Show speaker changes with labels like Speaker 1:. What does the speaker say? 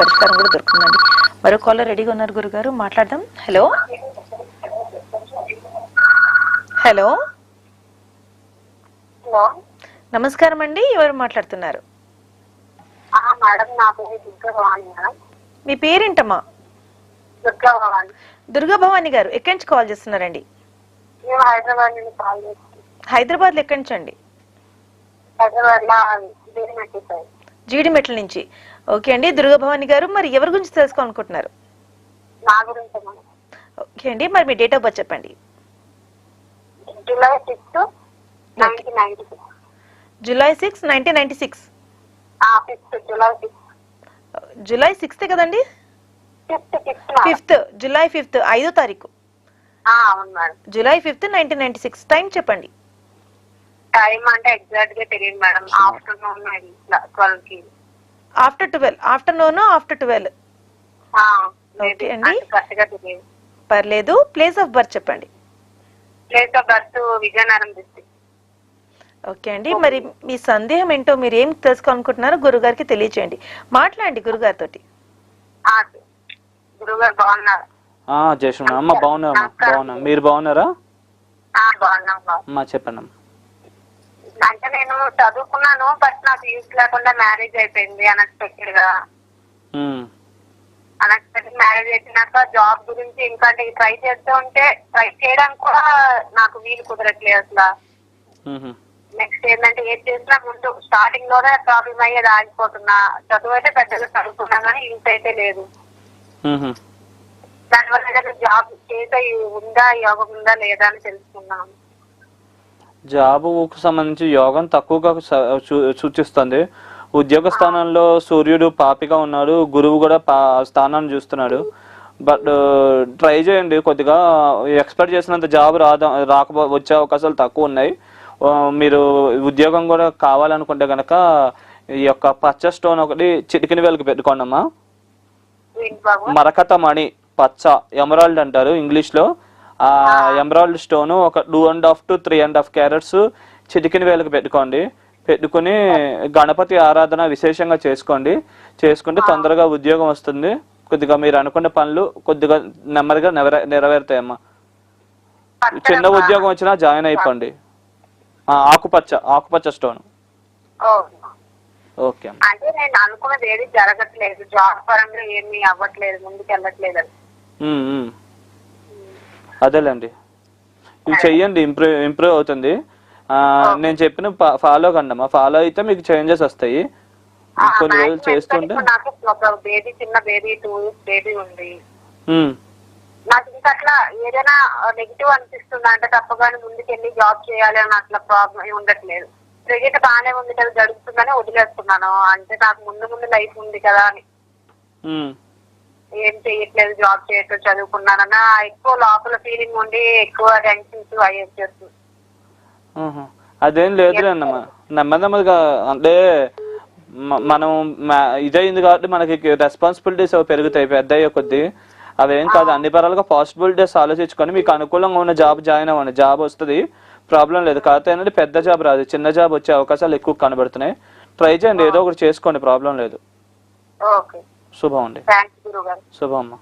Speaker 1: పరిష్కారం కూడా దొరుకుతుందండి. మరో కాలర్ రెడీగా ఉన్నారు గురుగారు మాట్లాడదాం. హలో. హలో. నమస్కారం అండి ఎవరు మాట్లాడుతున్నారు? మీ పేరేంటమ్మా?
Speaker 2: దుర్గా భవాని.
Speaker 1: గారు ఎక్కడి నుంచి కాల్ చేస్తున్నారండి?
Speaker 2: హైదరాబాద్
Speaker 1: హైదరాబాద్లో ఎక్కడి నుంచి అండి? జీడిమెట్ల నుంచి. ఓకే అండి దుర్గా భవాని గారు మరి ఎవరి గురించి తెలుసుకోవాలనుకుంటున్నారు? ఓకే అండి మరి మీ డేట్ ఆఫ్ బర్త్ చెప్పండి.
Speaker 2: July six.
Speaker 1: July six nineteen ninety six?
Speaker 2: July sixth.
Speaker 1: కదండి?
Speaker 2: ఫిఫ్త్
Speaker 1: జూలై ఫిఫ్త్ ఐదో తారీఖు.
Speaker 2: అవును madam.
Speaker 1: July fifth nineteen ninety six. Time చెప్పండి.
Speaker 2: టైం అంటే ఎగ్జాక్ట్గా తెలియదు మేడం ఆఫ్టర్నూన్ ట్వెల్వ్కి.
Speaker 1: After twelve afternoon after twelve
Speaker 2: maybe
Speaker 1: Okay అండి. పర్లేదు. ప్లేస్ ఆఫ్ బర్త్ చెప్పండి.
Speaker 2: Place of birth Vizianagaram district
Speaker 1: okay అండి. మరి మీ సందేహం ఏంటో మీరు ఏం తెలుసుకోవాలనుకుంటున్నారో గురుగారికి తెలియచేయండి. మాట్లాడండి గురుగారితో
Speaker 2: గురుగారు బాగున్నారు.
Speaker 3: ఆ, జయశ్రీ అమ్మ బాగున్నారమ్మా. బాగున్నా మీరు బాగున్నారా? చెప్పండి అమ్మా
Speaker 2: అంటే నేను చదువుకున్నాను బట్ నాకు యూస్ లేకుండా మ్యారేజ్ అయిపోయింది
Speaker 3: అన్ఎక్స్పెక్టెడ్గా.
Speaker 2: అన్ఎక్స్పెక్టెడ్ మ్యారేజ్ అయిపోయినాక జాబ్ గురించి ఇంకా అంటే ట్రై చేస్తూ ఉంటే ట్రై చేయడానికి కూడా నాకు వీలు కుదరట్లేదు అసలు. నెక్స్ట్ ఏంటంటే ఏది చేసినా ముందు స్టార్టింగ్లోనే ప్రాబ్లం అయ్యేది ఆగిపోతున్నా. చదువు అయితే పెద్దగా చదువుకున్నా కానీ యూస్ అయితే లేదు.
Speaker 3: ఉహు.
Speaker 2: దానివల్ల జాబ్ చేసే ఉందా యోగం ఉందా లేదా అని తెలుసుకున్నాను
Speaker 3: జాబుకు సంబంధించి యోగం తక్కువగా సూచిస్తుంది. ఉద్యోగ స్థానంలో సూర్యుడు పాపిగా ఉన్నాడు. గురువు కూడా పా స్థానాన్ని చూస్తున్నాడు. బట్ ట్రై చేయండి. కొద్దిగా ఎక్స్పెక్ట్ చేసినంత జాబ్ రాదా రాకపో వచ్చే అవకాశాలు తక్కువ ఉన్నాయి. మీరు ఉద్యోగం కూడా కావాలనుకుంటే కనుక ఈ యొక్క పచ్చ స్టోన్ ఒకటి చిటికిన వేలకు పెట్టుకోండి అమ్మా
Speaker 2: ఏంటి బాబు?
Speaker 3: మరకత మణి పచ్చ ఎమరాల్డ్ అంటారు ఇంగ్లీష్లో ఆ ఎమరాల్డ్ స్టోన్ ఒక two and half to three and half carats చిటికిన వేలకు పెట్టుకోండి. పెట్టుకుని గణపతి ఆరాధన విశేషంగా చేసుకోండి. చేసుకుంటే తొందరగా ఉద్యోగం వస్తుంది. కొద్దిగా మీరు అనుకున్న పనులు కొద్దిగా నెమ్మదిగా నెరవే నెరవేరుతాయమ్మా. చిన్న ఉద్యోగం వచ్చినా జాయిన్ అయిపోండి. ఆకుపచ్చ ఆకుపచ్చ స్టోన్. ఓకే
Speaker 2: అంటే నేను అనుకున్నది ఏది జరగట్లేదు. జాబ్ పరంగా ఏమీ అవ్వట్లేదు ముందుకు వెళ్ళట్లేదు.
Speaker 3: అదేలేండి. ఇవి చెయ్యండి ఇంప్రూవ్ ఇంప్రూవ్ అవుతుంది. ఆ, నేను చెప్పిన ఫాలో కండమ్మా ఫాలో అయితే మీకు చేంజెస్ వస్తాయి. కొన్ని రోజులు చేస్తుంటే
Speaker 2: నాకు ఒక బేబీ చిన్న బేబీ టూ ఇయర్స్ బేబీ ఉంది. నాకు ఇంకా అట్లా ఏదైనా నెగిటివ్ అనిపిస్తుంది అంటే తప్పగానే ముందుకెళ్ళి జాబ్ చేయాలి అని అట్లా ప్రాబ్లం ఉండట్లేదు. ప్రెజెంట్ బాగానే ఉంది కదా జరుగుతుందని వదిలేస్తున్నాను. అంటే నాకు ముందు ముందు లైఫ్ ఉంది కదా అని. ఏం చేయట్లేదు జాబ్ చేయట్లేదు చదువుకున్నానన్న ఎక్కువ లోపల ఫీలింగ్ ఉండి ఎక్కువ టెన్షన్స్ అయ్యి వచ్చేస్తుంది
Speaker 3: ఆహా. అదేం లేదు. నెమ్మది నెమ్మదిగా అంటే మనం ఇదైంది కాబట్టి మనకి రెస్పాన్సిబిలిటీస్ పెరుగుతాయి పెద్ద అయ్యే కొద్దీ. అవేం కాదు అన్ని పరాలుగా పాసిబిలిటీస్ ఆలోచించుకొని మీకు అనుకూలంగా ఉన్న జాబ్ జాయిన్ అవ్వండి. జాబ్ వస్తుంది ప్రాబ్లం లేదు. కాకపోతే ఏంటంటే పెద్ద జాబ్ రాదు. చిన్న జాబ్ వచ్చే అవకాశాలు ఎక్కువ కనబడుతున్నాయి. ట్రై చేయండి. ఏదో ఒకటి చేసుకోండి. ప్రాబ్లం లేదు.
Speaker 2: ఓకే.
Speaker 3: శుభం అండి. శుభం అమ్మా.